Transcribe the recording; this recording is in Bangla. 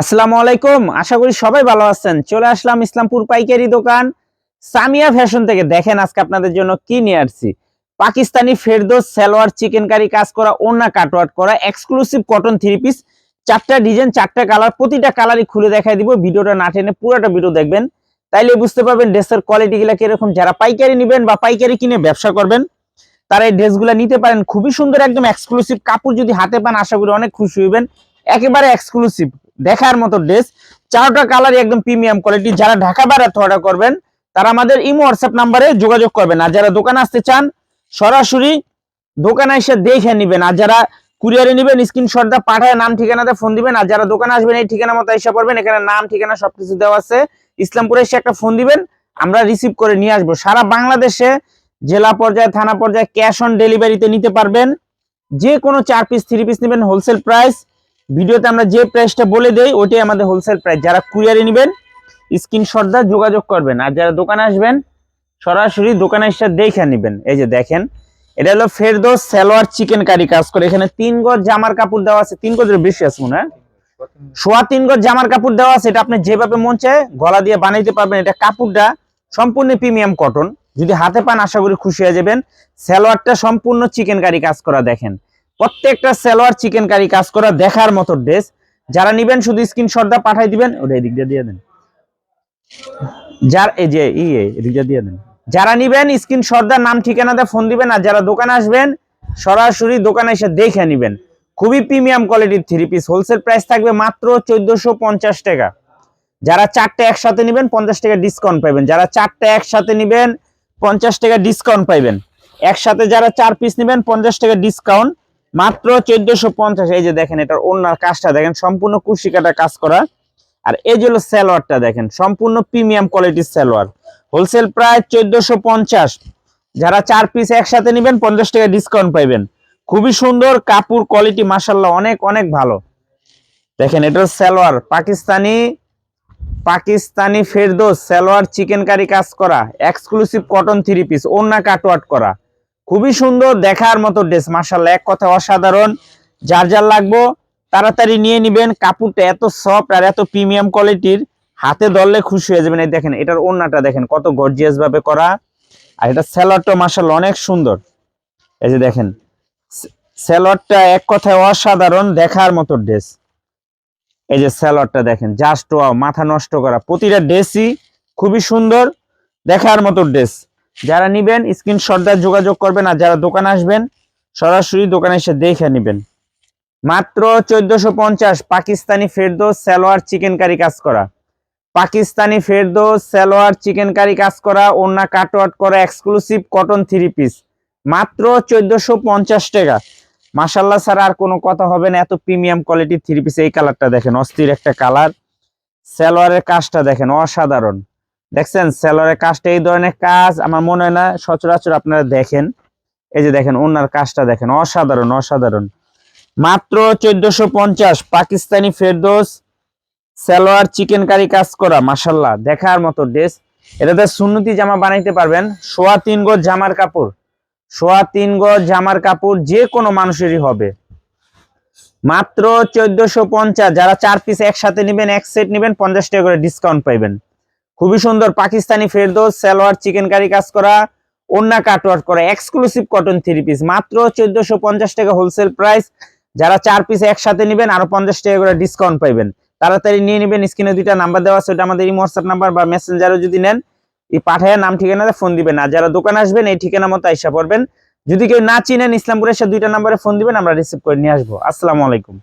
আসসালামু আলাইকুম। আশা করি সবাই ভালো আছেন। চলে আসলাম ইসলামপুর পাইকারি দোকান। সামিয়া ফ্যাশন থেকে দেখেন আজকে আপনাদের জন্য কি নিয়ে আসছি। পাকিস্তানি ফেরদোস সালোয়ার চিকেন কারি কাজ করা ওন্না কাটওয়ার্ট করা এক্সক্লুসিভ কটন থ্রি পিস চারটা ডিজাইন চারটা কালার প্রতিটা কালারই খুলে দেখাই দিব। ভিডিওটা না টেনে পুরোটা ভিডিও দেখবেন। তাইলে বুঝতে পারবেন ড্রেসের কোয়ালিটি গুলা কীরকম। যারা পাইকারি নেবেন বা পাইকারি কিনে ব্যবসা করবেন, তারা এই ড্রেসগুলো নিতে পারেন। খুবই সুন্দর একদম এক্সক্লুসিভ কাপড় যদি হাতে পান, আশা করি অনেক খুশি হইবেন। একেবারে এক্সক্লুসিভ দেখার মতো ড্রেস চারটা কালারই একদম প্রিমিয়াম কোয়ালিটি যারা ঢাকা বাইরে অর্ডার করবেন, তারা আমাদের ইমো হোয়াটসঅ্যাপ নাম্বারে যোগাযোগ করবেন। আর যারা দোকানে আসতে চান, সরাসরি দোকানে এসে দেখে নেবেন। আর যারা কুরিয়ারে নেবেন স্ক্রিনশটটা পাঠায় নাম, ঠিকানাতে ফোন দিবেন। আর যারা দোকানে আসবেন, এই ঠিকানা মতো এসে পড়বেন। এখানে নাম, ঠিকানা সবকিছু দেওয়া আছে। ইসলামপুরে এসে একটা ফোন দিবেন। আমরা রিসিভ করে নিয়ে আসব। সারা বাংলাদেশে জেলা পর্যায়ে, থানা পর্যায়ে ক্যাশ অন ডেলিভারিতে নিতে পারবেন। যে কোনো চার পিস থ্রি পিস নেবেন। হোলসেল প্রাইস ভিডিওতে আমরা যে প্রাইসটা বলে দেই ওইটাই আমাদের হোলসেল প্রাইস যারা কুরিয়ারে নেবেন স্ক্রিনশট দা যোগাযোগ করবেন। আর যারা দোকানে আসবেন, সরাসরি দোকানে এসে দেখে নেবেন। এই যে দেখেন, এটা হলো ফেরদোস সালোয়ার চিকেন কারি কাজ করে। এখানে তিন গজ জামার কাপড় দেওয়া আছে। তিন গজের বেশি আছে মনে হয়। সোয়া তিন গজ জামার কাপড় দেওয়া আছে। এটা আপনি যেভাবে মন চায় গলা দিয়ে বানাইতে পারবেন। এটা কাপড়টা সম্পূর্ণ প্রিমিয়াম কটন যদি হাতে পান, আশা করি খুশি হয়ে যাবেন। সালোয়ারটা সম্পূর্ণ চিকেন কারি কাজ করা, দেখেন। প্রত্যেকটা সালোয়ার চিকেন কারি কাজ করা দেখার মতো ড্রেস। যারা নিবেন, শুধু স্ক্রিনশটটা পাঠাই দিবেন, ওটা এদিক দিয়ে দিয়ে দেন। যার এই যে ই এদিক দিয়ে দিয়ে দেন। যারা নিবেন স্ক্রিনশটদার নাম, ঠিকানাতে ফোন দিবেন, আর যারা দোকানে আসবেন, সরাসরি দোকানে এসে দেখে নিবেন। খুবই প্রিমিয়াম কোয়ালিটির থ্রি পিস হোলসেল প্রাইস থাকবে মাত্র চোদ্দশো পঞ্চাশ টাকা। যারা চারটে একসাথে নিবেন, পঞ্চাশ টাকা ডিসকাউন্ট পাবেন যারা চারটে একসাথে নিবেন, পঞ্চাশ টাকা ডিসকাউন্ট পাইবেন। একসাথে যারা চার পিস নেবেন, পঞ্চাশ টাকা ডিসকাউন্ট মাত্র চোদ্দশো পঞ্চাশ, এই যে দেখেন এটার ওনার কাজটা, দেখেন সম্পূর্ণ কুশিকাটা কাজ করা। আর এই যে হলো সালোয়ারটা, দেখেন সম্পূর্ণ প্রিমিয়াম কোয়ালিটির সালোয়ার। হোলসেল প্রায় চোদ্দশো পঞ্চাশ। যারা চার পিস একসাথে নেবেন, পঞ্চাশ টাকা ডিসকাউন্ট পাইবেন। খুবই সুন্দর, কাপড় কোয়ালিটি মাসাল্লাহ অনেক অনেক ভালো। দেখেন এটা সালোয়ার, পাকিস্তানি পাকিস্তানি ফেরদোস, সালোয়ার চিকেন কারি কাজ করা এক্সক্লুসিভ কটন থ্রি পিস ওন্না কাটওয়াট করা। খুবই সুন্দর দেখার মতো ড্রেস মাসাল্লাহ এক কথা অসাধারণ। যার যার লাগবো, তাড়াতাড়ি নিয়ে নিবেন। কাপড়টা এত সফট আর এত প্রিমিয়াম কোয়ালিটির হাতে ধরলে খুশি হয়ে যাবেন। এই দেখেন, এটার ওন্নাটা দেখেন, কত গর্জিয়াস ভাবে করা। আর এটা স্যালোয়ারটা মাসাল্লাহ অনেক সুন্দর। এই যে দেখেন স্যালোয়ারটা এক কথায় অসাধারণ দেখার মতো ড্রেস। এই যে স্যালোয়ারটা দেখেন জাস্ট মাথা নষ্ট করা। প্রতিটা ড্রেসই খুবই সুন্দর দেখার মতো ড্রেস। যারা নিবেন স্ক্রিনশট দিয়ে যোগাযোগ করবেন আর যারা দোকানে আসবেন, সরাসরি দোকানে এসে দেখে নিবেন। মাত্র চোদ্দশো পঞ্চাশ পাকিস্তানি ফেরদোস সালোয়ার চিকেন কারি কাজ করা। পাকিস্তানি ফেরদোস সালোয়ার চিকেন কারি কাজ করা ওন্না কাটওয়াট করা এক্সক্লুসিভ কটন থ্রি পিস মাত্র চোদ্দশো পঞ্চাশ টাকা। মাসাল্লাহ ছাড়া আর কোনো কথা হবে না, এত প্রিমিয়াম কোয়ালিটির থ্রি পিস এই কালারটা দেখেন, অস্থির একটা কালার সালোয়ারের কাজটা দেখেন, অসাধারণ। দেখছেন সালোয়ারের কাজটা এই ধরনের কাজ। আমার মনে হয় না, সচরাচর আপনারা দেখেন। এই যে দেখেন, ওনার কাজটা দেখেন, অসাধারণ অসাধারণ। মাত্র চোদ্দশো পঞ্চাশ, পাকিস্তানি ফেরদোস, সালোয়ার চিকেন কারি কাজ করা মাসাল্লাহ দেখার মতো ড্রেস। এটাতে সুন্নতি জামা বানাইতে পারবেন, সোয়া তিন গজ জামার কাপড়। সোয়া তিন গজ জামার কাপড় যে কোনো মানুষেরই হবে। মাত্র চোদ্দশো পঞ্চাশ, যারা চার পিস একসাথে নেবেন, এক সেট নেবেন, পঞ্চাশ টাকা করে ডিসকাউন্ট পাইবেন। খুবই সুন্দর পাকিস্তানি ফেরদোস, সালোয়ার চিকেন কারি কাজ করা ওন্না কাটওয়ার্ক করা এক্সক্লুসিভ কটন থ্রি পিস মাত্র চোদ্দশো পঞ্চাশ টাকা হোলসেল প্রাইস যারা চার পিস একসাথে নেবেন, আরও পঞ্চাশ টাকা করে ডিসকাউন্ট পাইবেন। তাড়াতাড়ি নিয়ে নেবেন স্ক্রিনে দুইটা নাম্বার দেওয়া আছে, ওটা আমাদের এই হোয়াটসঅ্যাপ নাম্বার বা মেসেঞ্জারও যদি নেন, এই পাঠায় নাম, ঠিকানাতে ফোন দিবেন। আর যারা দোকানে আসবেন, এই ঠিকানা মতো আইসা পড়বেন। যদি কেউ না চিনেন ইসলামপুরের সাথে দুইটা নাম্বারে ফোন দিবেন, আমরা রিসিভ করে নিয়ে আসব। আসসালামু আলাইকুম।